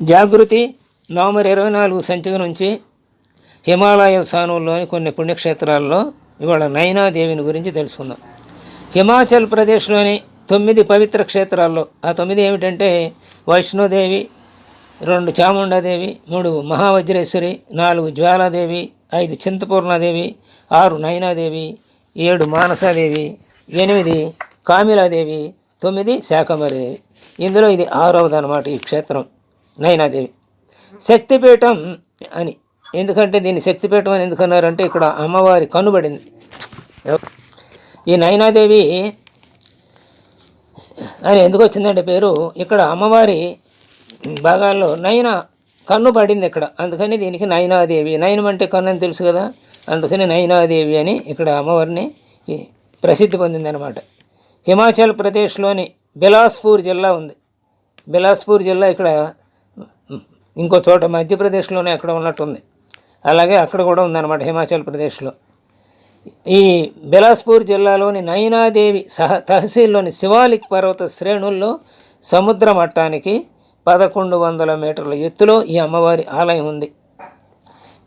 జాగృతి November ఇరవై నాలుగు సంచిక నుంచి హిమాలయ స్థానంలోని కొన్ని పుణ్యక్షేత్రాల్లో ఇవాళ నైనాదేవిని గురించి తెలుసుకుందాం. హిమాచల్ ప్రదేశ్లోని తొమ్మిది పవిత్ర క్షేత్రాల్లో ఆ తొమ్మిది ఏమిటంటే వైష్ణోదేవి రెండు చాముండాదేవి మూడు మహావజ్రేశ్వరి నాలుగు జ్వాలాదేవి ఐదు చింతపూర్ణాదేవి ఆరు నయనాదేవి ఏడు మానసాదేవి ఎనిమిది కామిలాదేవి తొమ్మిది శాకంబరిదేవి ఇందులో ఇది ఆరవదనమాట ఈ క్షేత్రం. నయనాదేవి. శక్తిపీఠం అని. ఎందుకంటే దీన్ని శక్తిపీఠం అని ఎందుకన్నారంటే ఇక్కడ అమ్మవారి కనుబడింది. ఈ నయనాదేవి అని ఎందుకు వచ్చిందంటే పేరు ఇక్కడ అమ్మవారి భాగాల్లో నయన కన్ను పడింది ఇక్కడ. అందుకని దీనికి నయనాదేవి. నయనం అంటే కన్ను అని తెలుసు కదా. అందుకని నయనాదేవి అని ఇక్కడ అమ్మవారిని ప్రసిద్ధి పొందిందనమాట హిమాచల్ ప్రదేశ్లోని బిలాస్పూర్ జిల్లా ఉంది. బిలాస్పూర్ జిల్లా ఇక్కడ ఇంకో చోట మధ్యప్రదేశ్లోనే అక్కడ ఉన్నట్టుంది. అలాగే అక్కడ కూడా ఉందన్నమాట హిమాచల్ ప్రదేశ్లో. ఈ బిలాస్పూర్ జిల్లాలోని నైనాదేవి సహ తహసీల్లోని శివాలిక్ పర్వత శ్రేణుల్లో సముద్ర మట్టానికి పదకొండు వందల మీటర్ల ఎత్తులో ఈ అమ్మవారి ఆలయం ఉంది.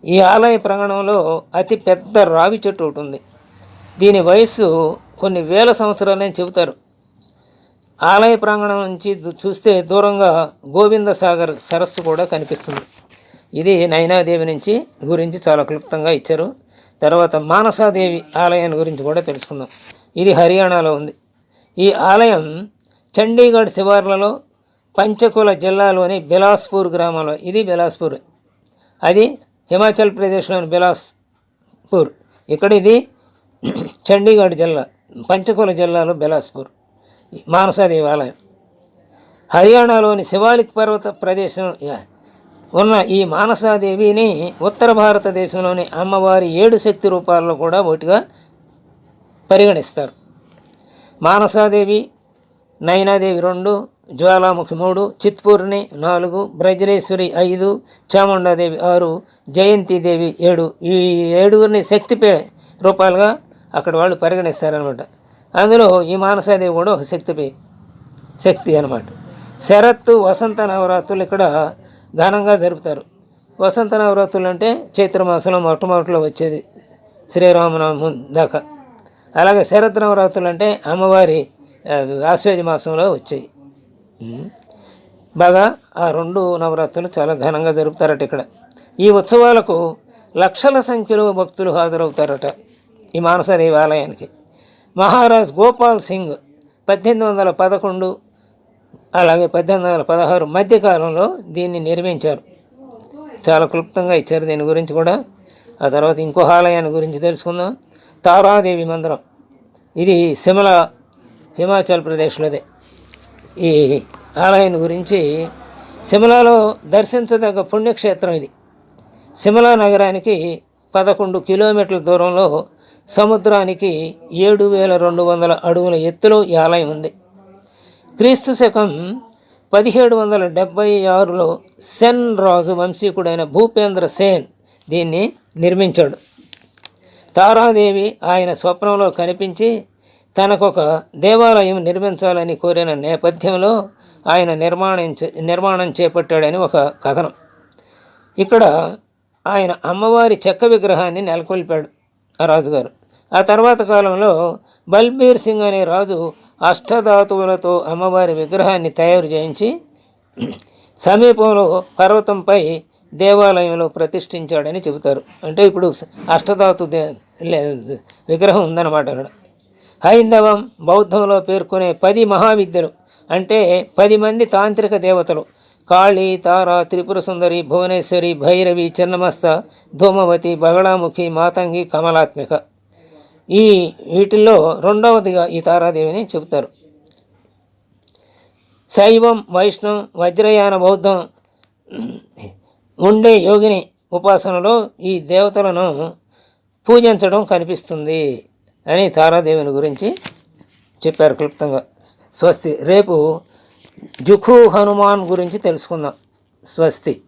ఈ ఆలయ ప్రాంగణంలో అతి పెద్ద రావి చెట్టు ఒకటి ఉంది. దీని వయస్సు కొన్ని వేల సంవత్సరాలని చెబుతారు. ఆలయ ప్రాంగణం నుంచి చూస్తే దూరంగా గోవింద సాగర్ సరస్సు కూడా కనిపిస్తుంది. ఇది నైనాదేవి నుంచి గురించి చాలా క్లుప్తంగా ఇచ్చారు. తర్వాత మానసాదేవి ఆలయాన్ని గురించి కూడా తెలుసుకుందాం. ఇది హర్యానాలో ఉంది. ఈ ఆలయం చండీగఢ్ శివార్లలో పంచకుల జిల్లాలోని బిలాస్పూర్ గ్రామంలో ఇది బిలాస్పూర్. అది హిమాచల్ ప్రదేశ్లోని బిలాస్పూర్. ఇక్కడ ఇది చండీగఢ్ జిల్లా పంచకుల జిల్లాలో బిలాస్పూర్. మానస దేవాలయం హర్యానాలోని శివాలిక్ పర్వత ప్రదేశం ఉన్న ఈ మానసాదేవిని ఉత్తర భారతదేశంలోని అమ్మవారి ఏడు శక్తి రూపాల్లో కూడా ఒకటిగా పరిగణిస్తారు. మానసాదేవి నయనాదేవి రెండు జ్వాలాముఖి మూడు చిత్పూర్ణి నాలుగు బ్రజరేశ్వరి ఐదు చాముండాదేవి ఆరు జయంతిదేవి ఏడు. ఈ ఏడుగురిని శక్తి పే రూపాలుగా అక్కడ వాళ్ళు పరిగణిస్తారనమాట అందులో ఈ మానసాదేవి కూడా ఒక శక్తిపై శక్తి అనమాట శరత్తు వసంత నవరాత్రులు ఇక్కడ ఘనంగా జరుపుతారు. వసంత నవరాత్రులు అంటే చైత్రమాసంలో మొట్టమొదటిలో వచ్చేది శ్రీరామనవమి దాకా. అలాగే శరత్ నవరాత్రులు అంటే అమ్మవారి ఆ, ఆశ్వేజ మాసంలో వచ్చాయి. బాగా ఆ రెండు నవరాత్రులు చాలా ఘనంగా జరుపుతారట ఇక్కడ. ఈ ఉత్సవాలకు లక్షల సంఖ్యలో భక్తులు హాజరవుతారట ఈ మానసదేవి ఆలయానికి మహారాజ్ గోపాల్ సింగ్ పద్దెనిమిది వందల పదకొండు అలాగే పద్దెనిమిది వందల పదహారు మధ్యకాలంలో దీన్ని నిర్మించారు. చాలా క్లుప్తంగా ఇచ్చారు దీని గురించి కూడా. ఆ తర్వాత ఇంకో ఆలయాన్ని గురించి తెలుసుకుందాం. తారాదేవి మందిరం. ఇది సిమలా హిమాచల్ ప్రదేశ్లోదే. ఈ ఆలయం గురించి సిమలాలో దర్శించదగ్గ పుణ్యక్షేత్రం ఇది. సిమలా నగరానికి పదకొండు కిలోమీటర్ల దూరంలో సముద్రానికి ఏడు వేల రెండు వందల అడుగుల ఎత్తులో ఈ ఆలయం ఉంది. క్రీస్తు శకం పదిహేడు వందల డెబ్భై ఆరులో సెన్ రాజు వంశీకుడైన భూపేంద్ర సేన్ దీన్ని నిర్మించాడు. తారాదేవి ఆయన స్వప్నంలో కనిపించి తనకొక దేవాలయం నిర్మించాలని కోరిన నేపథ్యంలో ఆయన నిర్మాణం చే- నిర్మాణం చేపట్టాడని ఒక కథనం. ఇక్కడ ఆయన అమ్మవారి చెక్క విగ్రహాన్ని నెలకొల్పాడు. రాజుగారు. ఆ తర్వాత కాలంలో బల్బీర్ సింగ్ అనే రాజు అష్టధాతువులతో అమ్మవారి విగ్రహాన్ని తయారు చేయించి సమీపంలో పర్వతంపై దేవాలయంలో ప్రతిష్ఠించాడని చెబుతారు. అంటే ఇప్పుడు అష్టధాతు దే లే- విగ్రహం ఉందన్నమాట అక్కడ. హైందవం బౌద్ధంలో పేర్కొనే పది మహావిద్యలు అంటే పది మంది తాంత్రిక దేవతలు కాళి తార త్రిపుర సుందరి భువనేశ్వరి భైరవి చిన్నమస్త ధూమవతి బగళాముఖి మాతంగి కమలాత్మిక. ఈ వీటిల్లో రెండవదిగా ఈ తారాదేవిని చెబుతారు. శైవం వైష్ణవం వజ్రయాన బౌద్ధం ఉండే యోగిని ఉపాసనలో ఈ దేవతలను పూజించడం కనిపిస్తుంది అని తారాదేవిని గురించి చెప్పారు క్లుప్తంగా. స్వస్తి రేపు జుఖు హనుమాన్ గురించి తెలుసుకుందాం. స్వస్తి.